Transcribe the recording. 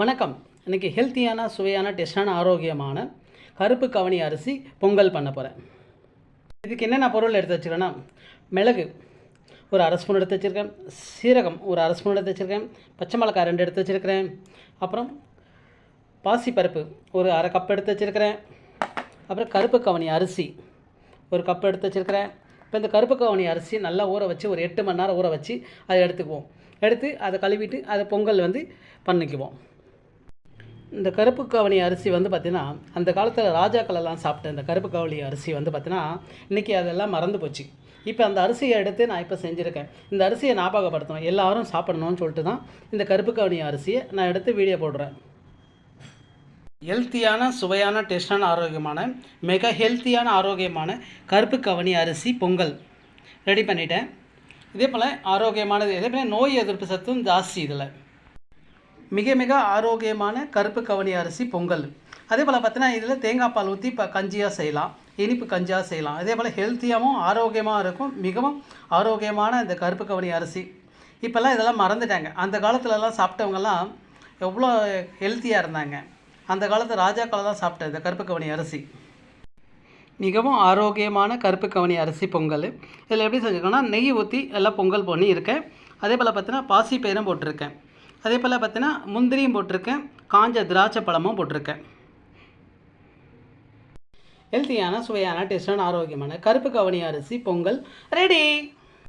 வணக்கம். இன்றைக்கி ஹெல்த்தியான சுவையான டேஸ்டான ஆரோக்கியமான கருப்பு கவனி அரிசி பொங்கல் பண்ண போகிறேன் இதுக்கு என்னென்ன பொருள் எடுத்து வச்சுருக்கேன்னா மிளகு ஒரு அரை ஸ்பூன் எடுத்து வச்சுருக்கேன். சீரகம் ஒரு அரை ஸ்பூன் எடுத்து வச்சுருக்கேன். பச்சை மிளகாய் ரெண்டு எடுத்து வச்சுருக்கிறேன். அப்புறம் பாசிப்பருப்பு ஒரு அரை கப் எடுத்து வச்சுருக்கிறேன். அப்புறம் கருப்பு கவனி அரிசி ஒரு கப் எடுத்து வச்சுருக்கிறேன். இப்போ இந்த கருப்பு கவனி அரிசி நல்லா ஊற வச்சு ஒரு எட்டு மணி நேரம் ஊற வச்சு அதை எடுத்துக்குவோம். எடுத்து அதை கழுவிட்டு அதை பொங்கல் வந்து பண்ணிக்குவோம். இந்த கருப்பு கவனி அரிசி வந்து பார்த்திங்கன்னா அந்த காலத்தில் ராஜாக்களெல்லாம் சாப்பிட்ட இந்த கருப்பு கவனி அரிசி வந்து பார்த்திங்கன்னா இன்றைக்கி அதெல்லாம் மறந்து போச்சு. இப்போ அந்த அரிசியை எடுத்து நான் இப்போ செஞ்சுருக்கேன். இந்த அரிசியை ஞாபகப்படுத்தணும். எல்லாரும் சாப்பிடணும்னு சொல்லிட்டு தான் இந்த கருப்பு கவனி அரிசியை நான் எடுத்து வீடியோ போடுறேன். ஹெல்த்தியான சுவையான டேஸ்டான ஆரோக்கியமான மிக ஹெல்த்தியான ஆரோக்கியமான கருப்பு கவனி அரிசி பொங்கல். ரெடி பண்ணிட்டேன். இதே போல் ஆரோக்கியமானது இதே போல் நோய் எதிர்ப்பு சத்தும் ஜாஸ்தி இதில். மிக மிக ஆரோக்கியமான கருப்பு கவனி அரிசி பொங்கல். அதே போல் பார்த்தீங்கன்னா இதில் தேங்காய் பால் ஊற்றி இப்போ கஞ்சியாக செய்யலாம். இனிப்பு கஞ்சியாக செய்யலாம். அதே போல் ஹெல்த்தியாகவும் ஆரோக்கியமாக இருக்கும். மிகவும் ஆரோக்கியமான இந்த கருப்பு கவனி அரிசி. இப்போல்லாம் இதெல்லாம் மறந்துட்டாங்க. அந்த காலத்துலலாம் சாப்பிட்டவங்கெல்லாம் எவ்வளோ ஹெல்த்தியாக இருந்தாங்க. அந்த காலத்து ராஜாக்காளெல்லாம் சாப்பிட்டேன் இந்த கருப்பு கவனி அரிசி. மிகவும் ஆரோக்கியமான கருப்பு கவனி அரிசி பொங்கல். இதில் எப்படி செஞ்சுருக்கோன்னா நெய் ஊற்றி எல்லாம் பொங்கல் பண்ணி இருக்கேன் அதே போல் பார்த்தீங்கன்னா பாசி பயிரும் போட்டிருக்கேன். அதே போல் பார்த்தீங்கன்னா முந்திரியும் போட்டிருக்கேன். காஞ்ச திராட்சை பழமும் போட்டிருக்கேன். ஹெல்த்தியான சுவையான டேஸ்டான ஆரோக்கியமான கருப்பு கவனி அரிசி பொங்கல் ரெடி